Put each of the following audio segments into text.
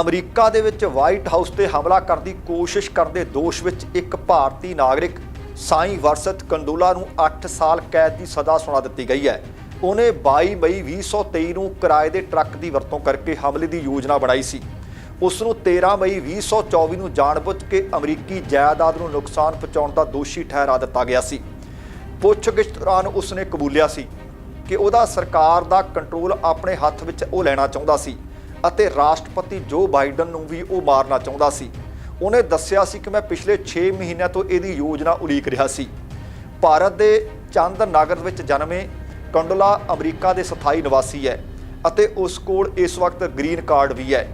America ਦੇ ਵਿੱਚ white house ਤੇ ਹਮਲਾ ਕਰਨ ਦੀ ਕੋਸ਼ਿਸ਼ ਕਰਨ ਦੇ ਦੋਸ਼ ਵਿੱਚ ਇੱਕ ਭਾਰਤੀ ਨਾਗਰਿਕ, ਸਾਈਂ ਵਰਸਤ ਕੰਡੋਲਾ ਨੂੰ 8 ਸਾਲ ਕੈਦ ਦੀ ਸਜ਼ਾ ਸੁਣਾ ਦਿੱਤੀ ਗਈ ਹੈ। ਉਹਨੇ 22 ਮਈ 2023 ਨੂੰ ਕਿਰਾਏ ਦੇ ਟਰੱਕ ਦੀ ਵਰਤੋਂ ਕਰਕੇ ਹਮਲੇ ਦੀ ਯੋਜਨਾ ਬਣਾਈ ਸੀ। ਉਸ ਨੂੰ 13 ਮਈ 2024 ਨੂੰ ਜਾਣਬੁੱਝ ਕੇ ਅਮਰੀਕੀ ਜਾਇਦਾਦ ਨੂੰ ਨੁਕਸਾਨ ਪਹੁੰਚਾਉਣ ਦਾ ਦੋਸ਼ੀ ਠਹਿਰਾ ਦਿੱਤਾ ਗਿਆ ਸੀ। ਪੁੱਛਗਿੱਛ ਦੌਰਾਨ ਉਸਨੇ ਕਬੂਲਿਆ ਸੀ ਕਿ ਉਹਦਾ ਸਰਕਾਰ ਦਾ ਕੰਟਰੋਲ ਆਪਣੇ ਹੱਥ ਵਿੱਚ ਉਹ ਲੈਣਾ ਚਾਹੁੰਦਾ ਸੀ। ਅਤੇ ਰਾਸ਼ਟਰਪਤੀ ਜੋ ਬਾਈਡਨ ਨੂੰ ਵੀ ਉਹ ਮਾਰਨਾ ਚਾਹੁੰਦਾ ਸੀ। ਉਹਨੇ ਦੱਸਿਆ ਸੀ ਕਿ ਮੈਂ ਪਿਛਲੇ 6 ਮਹੀਨਿਆਂ ਤੋਂ ਇਹਦੀ ਯੋਜਨਾ ਉਲੀਕ ਰਿਹਾ ਸੀ। ਭਾਰਤ ਦੇ ਚੰਦ ਨਗਰ ਵਿੱਚ ਜਨਮੇ ਕੰਡੋਲਾ ਅਮਰੀਕਾ ਦੇ ਸਥਾਈ ਨਿਵਾਸੀ ਹੈ ਅਤੇ ਉਸ ਕੋਲ ਇਸ ਵਕਤ ਗ੍ਰੀਨ ਕਾਰਡ ਵੀ ਹੈ।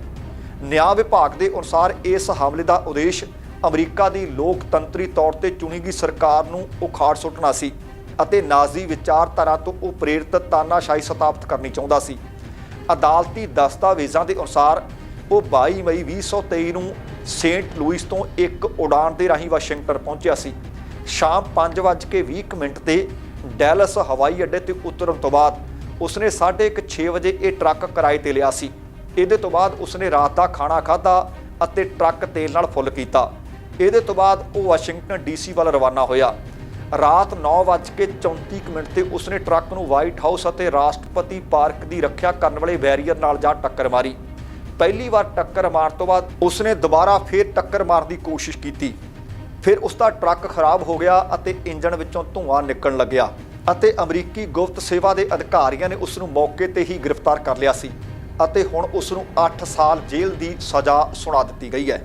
ਨਿਆਂ ਵਿਭਾਗ ਦੇ ਅਨੁਸਾਰ ਇਸ ਹਮਲੇ ਦਾ ਉਦੇਸ਼ ਅਮਰੀਕਾ ਦੀ ਲੋਕਤੰਤਰੀ ਤੌਰ ਤੇ ਚੁਣੀ ਗਈ ਸਰਕਾਰ ਨੂੰ ਉਖਾੜ ਸੁੱਟਣਾ ਸੀ ਅਤੇ ਨਾਜ਼ੀ ਵਿਚਾਰਧਾਰਾ ਤੋਂ ਉਹ ਪ੍ਰੇਰਿਤ ਤਾਨਾਸ਼ਾਹੀ ਸਥਾਪਿਤ ਕਰਨੀ ਚਾਹੁੰਦਾ ਸੀ। ਅਦਾਲਤੀ ਦਸਤਾਵੇਜ਼ਾਂ ਦੇ ਅਨੁਸਾਰ ਉਹ 22 ਮਈ 2023 ਨੂੰ ਸੇਂਟ ਲੂਇਸ ਤੋਂ ਇੱਕ ਉਡਾਨ ਦੇ ਰਾਹੀਂ ਵਾਸ਼ਿੰਗਟਨ ਪਹੁੰਚਿਆ ਸੀ। ਸ਼ਾਮ 5:20 ਮਿੰਟ ਤੇ ਡੈਲਸ ਹਵਾਈ ਅੱਡੇ ਤੇ ਉਤਰਨ ਤੋਂ ਬਾਅਦ ਉਸਨੇ 6:30 ਵਜੇ ਇਹ ਟਰੱਕ ਕਿਰਾਏ ਤੇ ਲਿਆ ਸੀ। ਇਹਦੇ ਤੋਂ ਬਾਅਦ ਉਸਨੇ ਰਾਤ ਦਾ ਖਾਣਾ ਖਾਧਾ ਅਤੇ ਟਰੱਕ ਤੇਲ ਨਾਲ ਫੁੱਲ ਕੀਤਾ। ਇਹਦੇ ਤੋਂ ਬਾਅਦ ਉਹ ਵਾਸ਼ਿੰਗਟਨ ਡੀਸੀ ਵੱਲ ਰਵਾਨਾ ਹੋਇਆ। ਰਾਤ 9:34 ਮਿੰਟ ਤੇ ਉਸਨੇ ਟਰੱਕ ਨੂੰ ਵਾਈਟ ਹਾਊਸ ਅਤੇ ਰਾਸ਼ਟਰਪਤੀ ਪਾਰਕ ਦੀ ਰੱਖਿਆ ਕਰਨ ਵਾਲੇ ਬੈਰੀਅਰ ਨਾਲ ਜਾ ਟੱਕਰ ਮਾਰੀ। ਪਹਿਲੀ ਵਾਰ ਟੱਕਰ ਮਾਰਨ ਤੋਂ ਬਾਅਦ ਉਸਨੇ ਦੁਬਾਰਾ ਫੇਰ ਟੱਕਰ ਮਾਰਨ ਦੀ ਕੋਸ਼ਿਸ਼ ਕੀਤੀ। ਫਿਰ ਉਸ ਦਾ ਟਰੱਕ ਖਰਾਬ ਹੋ ਗਿਆ ਅਤੇ ਇੰਜਣ ਵਿੱਚੋਂ ਧੂੰਆਂ ਨਿਕਲਣ ਲੱਗਿਆ ਅਤੇ ਅਮਰੀਕੀ ਗੁਪਤ ਸੇਵਾ ਦੇ ਅਧਿਕਾਰੀਆਂ ਨੇ ਉਸ ਨੂੰ ਮੌਕੇ ਤੇ ਹੀ ਗ੍ਰਿਫਤਾਰ ਕਰ ਲਿਆ ਸੀ ਅਤੇ ਹੁਣ ਉਸ ਨੂੰ 8 ਸਾਲ ਜੇਲ੍ਹ ਦੀ ਸਜ਼ਾ ਸੁਣਾ ਦਿੱਤੀ ਗਈ ਹੈ।